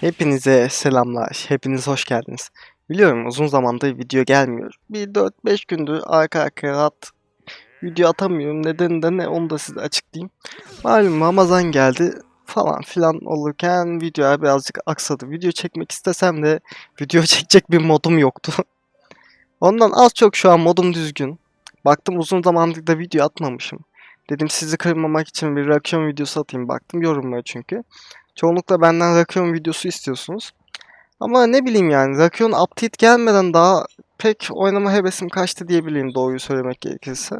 Hepinize selamlar. Hepiniz hoş geldiniz. Biliyorum uzun zamandır video gelmiyor. Bir 4-5 gündür arka arkaya rahat video atamıyorum. Nedeni de ne onu da size açıklayayım. Malum Ramazan geldi falan filan olurken videoya birazcık aksadı. Video çekmek istesem de video çekecek bir modum yoktu. Ondan az çok şu an modum düzgün. Baktım uzun zamandır da video atmamışım. Dedim sizi kırmamak için bir reaksiyon videosu atayım. Baktım yorumlara çünkü. Çoğunlukla benden Rakion videosu istiyorsunuz. Ama ne bileyim yani Rakion update gelmeden daha pek oynama hevesim kaçtı diyebileyim doğruyu söylemek gerekirse.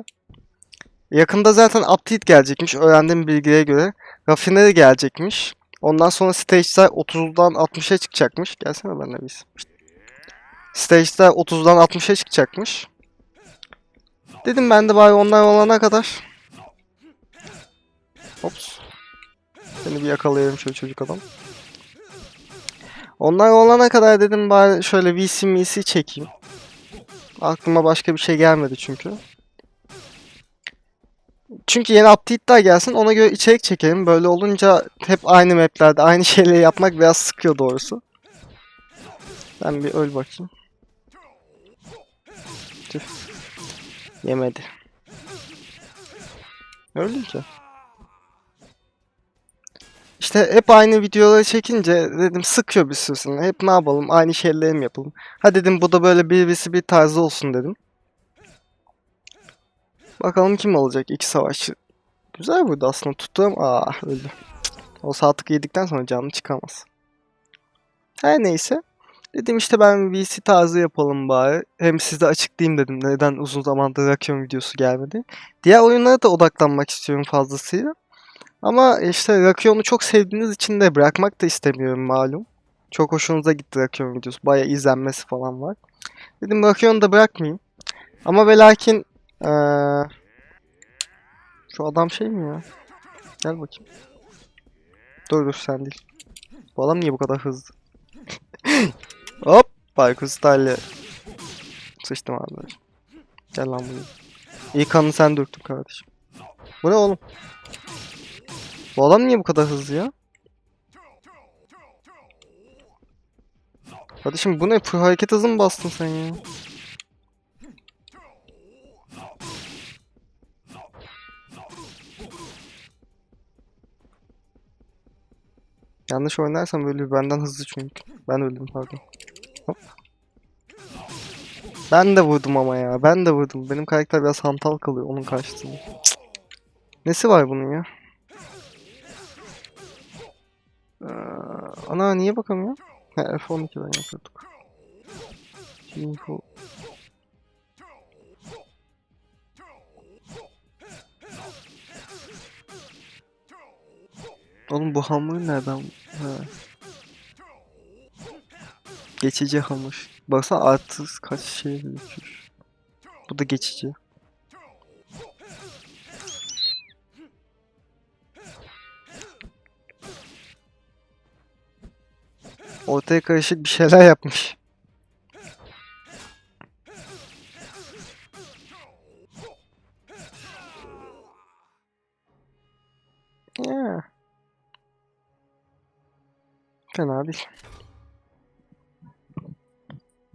Yakında zaten update gelecekmiş öğrendiğim bilgiye göre. Raffinery gelecekmiş. Ondan sonra stage'ler 30'dan 60'a çıkacakmış. Gelsene benimle biz. Stage'ler 30'dan 60'a çıkacakmış. Dedim ben de bari onlar olana kadar. Ops. Seni bir yakalayayım şöyle çocuk adam. Onlar olana kadar dedim bari şöyle VC MC çekeyim. Aklıma başka bir şey gelmedi çünkü. Çünkü yeni update'ler gelsin ona göre içerik çekelim. Böyle olunca hep aynı maplerde aynı şeyleri yapmak biraz sıkıyor doğrusu. Ben bir öl bakayım. Tüh. Yemedi. Öldün ki. İşte hep aynı videoları çekince dedim sıkıyor bir süresinde. Hep ne yapalım aynı şeyleri mi yapalım. Ha dedim bu da böyle birisi bir tarzı olsun dedim. Bakalım kim olacak iki savaşçı. Güzel buydu aslında tuttum. Aa öldü. O saatlik yedikten sonra canlı çıkamaz. Her neyse. Dedim işte ben VC tarzı yapalım bari. Hem size açıklayayım dedim neden uzun zamandır Rakion videosu gelmedi. Diğer oyunlara da odaklanmak istiyorum fazlasıyla. Ama işte Rakion'u çok sevdiğiniz için de bırakmak da istemiyorum malum. Çok hoşunuza gitti Rakion videosu. Bayağı izlenmesi falan var. Dedim Rakion'u da bırakmayayım. Ama ve lakin eee, şu adam şey mi ya? Gel bakayım. Dur dur sen değil. Bu adam niye bu kadar hızlı? Hop! Baykuş style. Sıçtım abi. Gel lan buraya. İyi kanını sen döktün kardeşim. Bu ne oğlum? Bu adam niye bu kadar hızlı ya? Kardeşim bu ne? Hareket hızı mı bastın sen ya? Yanlış oynarsam böyle benden hızlı çünkü. Ben öldüm pardon. Hop. Ben de vurdum ama ya. Ben de vurdum. Benim karakter biraz hantal kalıyor onun karşısında. Cık. Nesi var bunun ya? Ana niye bakamıyor? Ha, F12'den yapıyorduk. Info. Oğlum bu hamur nereden? Ha. Geçici hamur. Baksana artı kaç şey gözüküyor. Bu da geçici. Ortaya karışık bir şeyler yapmış. Ya. Fena değil.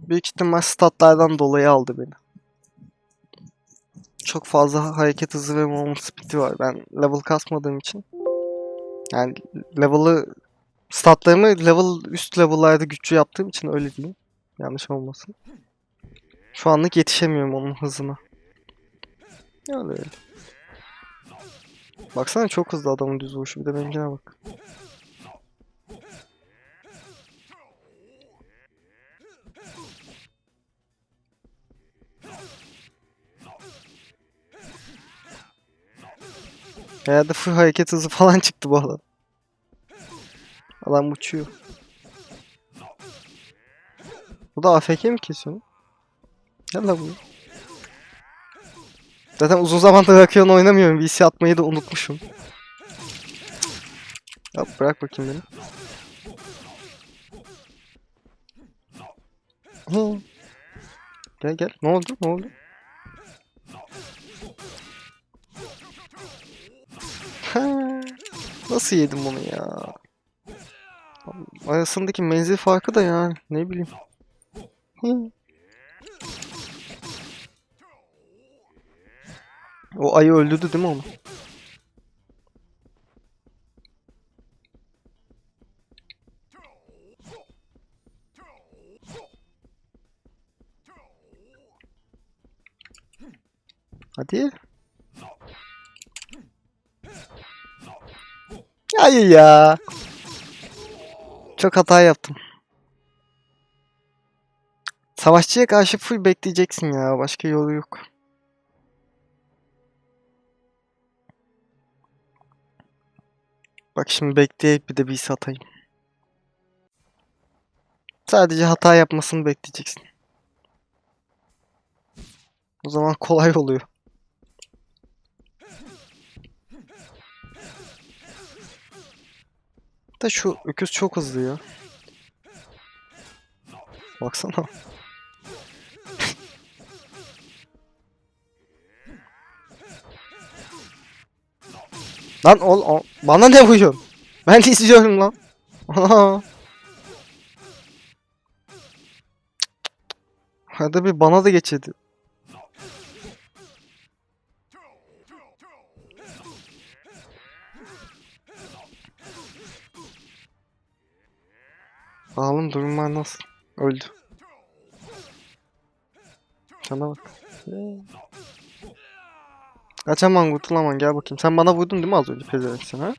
Büyük ihtimal statlardan dolayı aldı beni. Çok fazla hareket hızı ve movement speed'i var. Ben level kasmadığım için. Yani level'ı statlarımı level üst level'larda güçlü yaptığım için öyle diyeyim. Yanlış olmasın. Şu anlık yetişemiyorum onun hızına. Öyle öyle. Baksana çok hızlı adamın düz vuruşu. Bir de benimkine bak. Herhalde full hareket hızı falan çıktı bu adam. Adam uçuyor. Bu da AFK mi kesiyor? Gel la bu. Zaten uzun zamandır Rakion oynamıyorum. VC atmayı da unutmuşum. Hop bırak bakayım beni. Hı. Gel gel. Ne oldu? Ne oldu? Ha, Nasıl yedim onu ya? Arasındaki menzil farkı da yani ne bileyim. O ayı öldürdü değil mi onu? Hadi. Hayır ya. Çok hata yaptım. Savaşçıya karşı full bekleyeceksin ya. Başka yolu yok. Bak şimdi bekleyip bir de bir satayım. Sadece hata yapmasını bekleyeceksin. O zaman kolay oluyor. Da şu öküz çok hızlı ya. Baksana. Lan ol, ol- bana ne vuruyorsun? Ben de izliyorum lan. Hadi bir bana da geçirdi. Bakalım durumlar nasıl? Öldü. Sana bak. Kaçaman kurtulaman gel bakayım. Sen bana vurdun değil mi az önce pezevenk sen ha?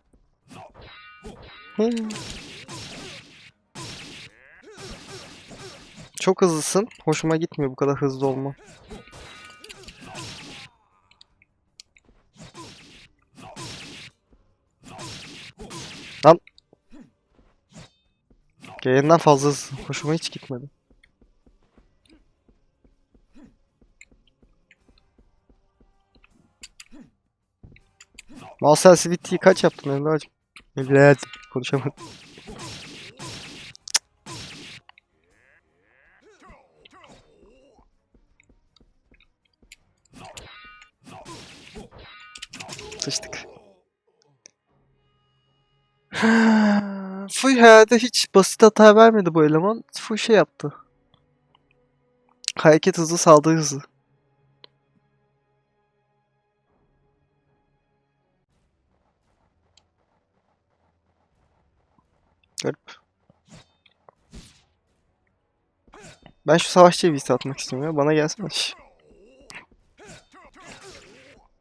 Çok hızlısın. Hoşuma gitmiyor bu kadar hızlı olma. Lan. Gereğinden fazla hızlı. Hoşuma hiç gitmedi. Mal sensitivity kaç yaptın Emre'cim? Emre'cim konuşamadım. Sıçtık. Full herhalde hiç basit hata vermedi bu eleman. Full şey yaptı. Hareket hızı, saldırı hızı. Garip. Ben şu savaşçıya bir atmak istiyorum ya. Bana gelsene.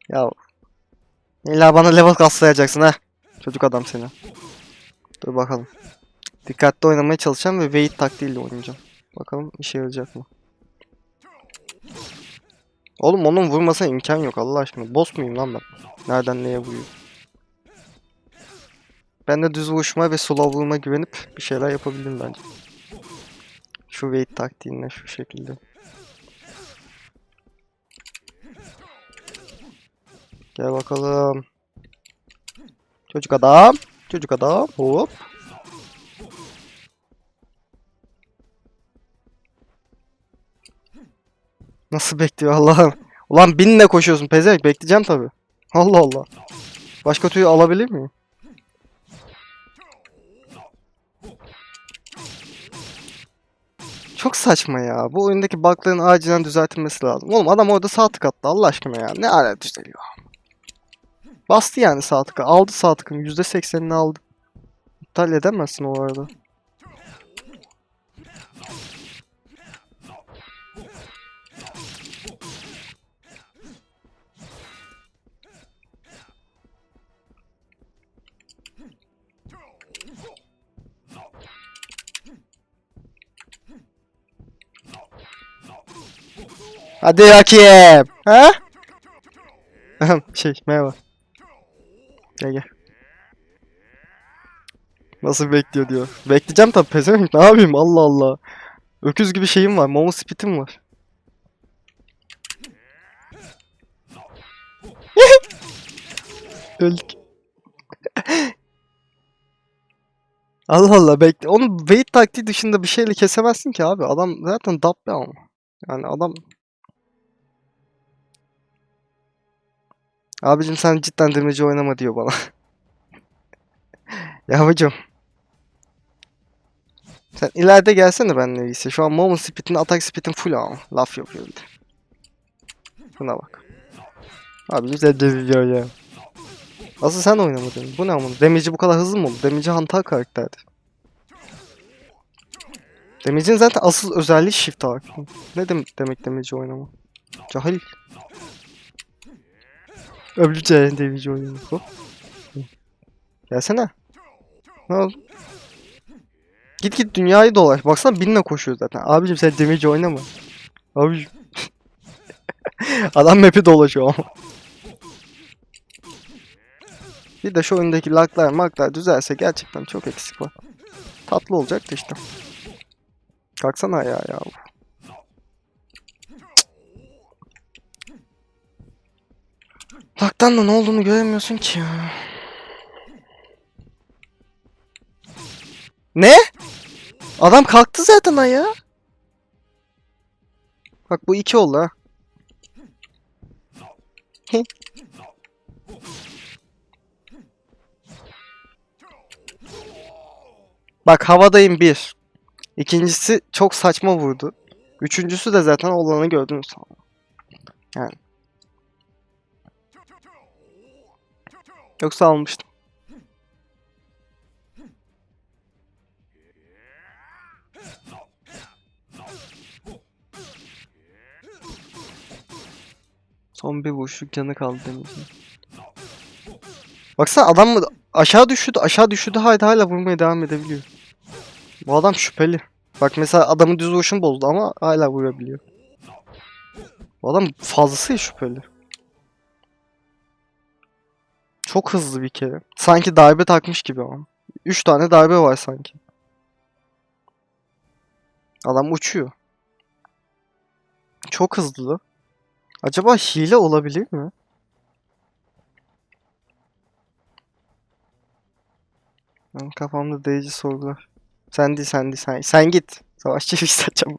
Ya. İlla bana level kaslayacaksın ha. Çocuk adam seni. Dur bakalım. Dikkatli oynamaya çalışacağım ve wait taktiğiyle oynayacağım. Bakalım işe yarayacak mı? Oğlum onun vurmasına imkan yok Allah aşkına. Boss muyum lan ben? Nereden neye vuruyor? Ben de düz vuruşma ve slow vurma güvenip bir şeyler yapabildim bence. Şu wait taktiğinle şu şekilde. Gel bakalım. Çocuk adam. Çocuk adam. Hop. Nasıl bekliyor Allah'ım? Ulan binle koşuyorsun pezevenk bekleyeceğim tabi. Allah Allah. Başka tüyü alabilir miyim? Çok saçma ya. Bu oyundaki bug'ların acilen düzeltilmesi lazım. Oğlum adam orada sağ tık attı Allah aşkına ya. Ne ala düzeliyor. Bastı yani sağ. Aldı sağ tıkın. %80'ini aldı. İptal edemezsin o arada. Hadi bakayım. Ha? şey merhaba. Gel gel. Nasıl bekliyor diyor. Bekleyeceğim tabii pezevenk ne yapayım Allah Allah. Öküz gibi şeyim var. Momo speed'im var. Öldük. Allah Allah bekle. Onu wait taktiği dışında bir şeyle kesemezsin ki abi. Adam zaten dabbe ama. Yani adam Abicim sen cidden demirci oynama diyor bana. Yavrucuğum. Sen ileride gelsene benimle iyisi. Şu an moment speed'in atak speed'in full ama. Laf yapıyor bir de. Buna bak. Abi güzel geziyor ya. Asıl sen oynamadın. Bu ne amına? Damage'i bu kadar hızlı mı oldu? Damage'i hantal karakterdi. Damage'in zaten asıl özelliği shift abi. Ne demek demek damage'i oynama? Cahil. Öblüce damage'i oynama. Hop. Gelsene. Ne oldu? Git git dünyayı dolaş. Baksana binle koşuyor zaten. Abicim sen damage oynama. Abicim. Adam map'i dolaşıyor ama. Bir de şu öndeki laglar maklar düzelse gerçekten çok eksik var. Tatlı olacak işte. Kalksana ayağa ya. Lag'dan da ne olduğunu göremiyorsun ki ya. Ne? Adam kalktı zaten ayağa. Bak bu iki oldu ha. Bak havadayım bir. İkincisi çok saçma vurdu. Üçüncüsü de zaten olanı gördünüz. Yani. Yoksa almıştım. Son bir vuruşluk canı kaldı demişim. Baksana adam mı aşağı düştü aşağı düştü hala hala vurmaya devam edebiliyor. Bu adam şüpheli. Bak mesela adamın düz vuruşunu bozdu ama hala vurabiliyor. Bu adam fazlasıyla şüpheli. Çok hızlı bir kere. Sanki darbe takmış gibi ama. 3 tane darbe var sanki. Adam uçuyor. Çok hızlı. Acaba hile olabilir mi? Benim kafamda deyici sorular. Sen değil sen değil sen. Sen git. Savaşçı bir saçam.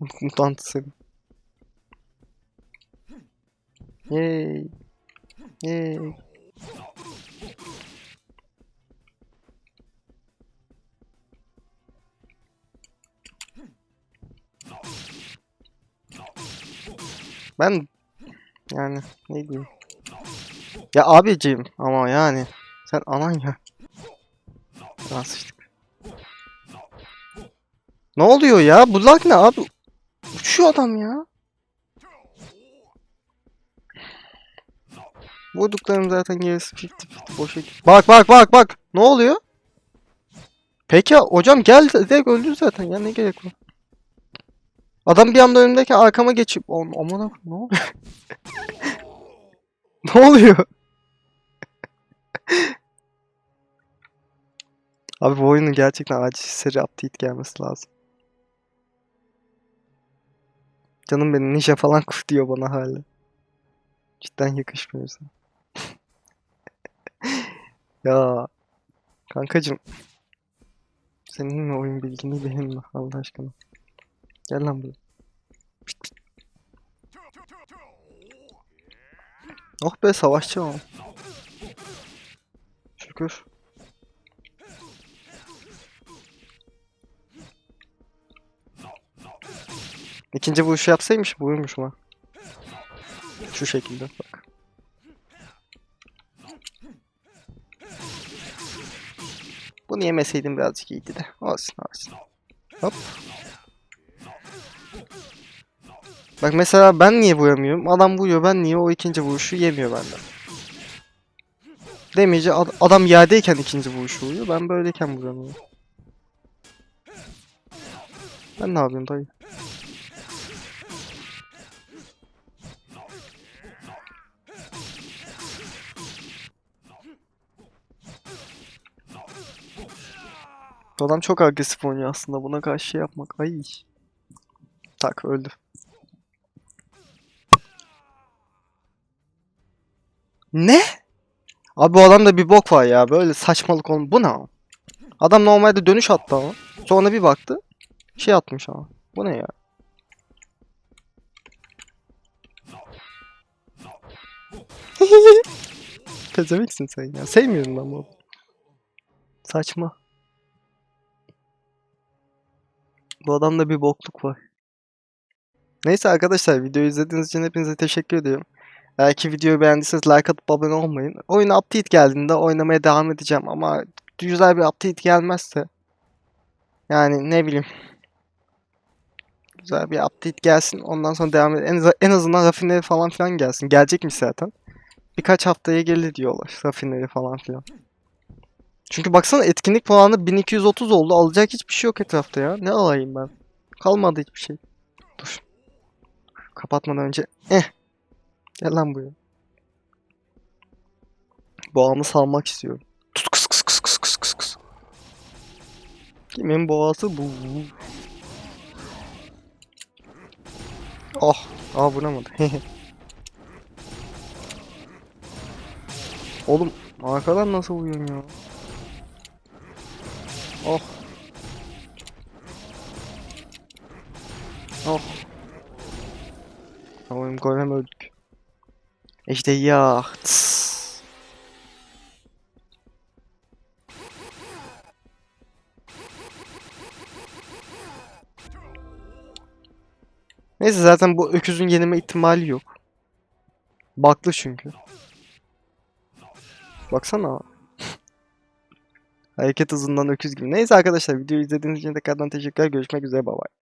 Mutant seni. Yay. Yay. Ben yani ne diyeyim? Ya abicim ama yani sen anan ya. Sıçtık. Ne oluyor ya? Bu lag ne abi? Uçuyor adam ya. Vurduklarım zaten gerisi 50-50 boşa gitti. Bak bak bak bak. Ne oluyor? Peki hocam gel direkt öldü zaten ya ne gerek var? Adam bir anda önümdeki arkama geçip Am- aman akım ne oluyor? ne oluyor? Abi bu oyunun gerçekten acil seri update gelmesi lazım. Canım benim ninja falan diyor bana hala. Cidden yakışmıyor sana. Ya kankacım senin mi oyun bilgini benim mi Allah aşkına. Gel lan buraya. Oh be savaşçı o. Şükür. İkinci vuruşu yapsaymış vurmuş ama. Şu şekilde bak. Bunu yemeseydim birazcık iyiydi de. Olsun olsun. Hop. Bak mesela ben niye vuramıyorum? Adam vuruyor ben niye o ikinci vuruşu yemiyor benden. Demeyince ad- adam yerdeyken ikinci vuruşu vuruyor. Ben böyleyken vuramıyorum. Ben ne yapayım dayı? Adam çok agresif oynuyor aslında. Buna karşı şey yapmak. Ay. Tak öldü. Ne? Abi bu adamda bir bok var ya. Böyle saçmalık olm. Bu ne? Adam normalde dönüş attı ama. Sonra bir baktı. Şey atmış ama. Bu ne ya? Pezemeksin sen ya. Sevmiyorum ben bunu. Saçma. Bu adamda bir bokluk var. Neyse arkadaşlar videoyu izlediğiniz için hepinize teşekkür ediyorum. Eğer ki videoyu beğendiyseniz like atıp abone olmayın. Oyuna update geldiğinde oynamaya devam edeceğim ama güzel bir update gelmezse yani ne bileyim güzel bir update gelsin ondan sonra devam edelim. En, en azından rafineri falan filan gelsin. Gelecekmiş zaten. Birkaç haftaya gelir diyorlar rafineri falan filan. Çünkü baksana etkinlik puanı 1230 oldu. Alacak hiçbir şey yok etrafta ya. Ne alayım ben? Kalmadı hiçbir şey. Dur. Kapatmadan önce. Eh. Gel lan buraya. Boğamı salmak istiyorum. Tut kıs kıs kıs kıs kıs kıs kıs. Kimin boğası bu? Oh. Aa vuramadı. Oğlum arkadan nasıl vuruyorsun ya? Oh. Oh. Tamam golem öldük. İşte ya. Neyse zaten bu öküzün yenilme ihtimali yok. Baklı çünkü. Baksana. Hareket hızından öküz gibi. Neyse arkadaşlar videoyu izlediğiniz için tekrardan teşekkürler. Görüşmek üzere. Bye bye.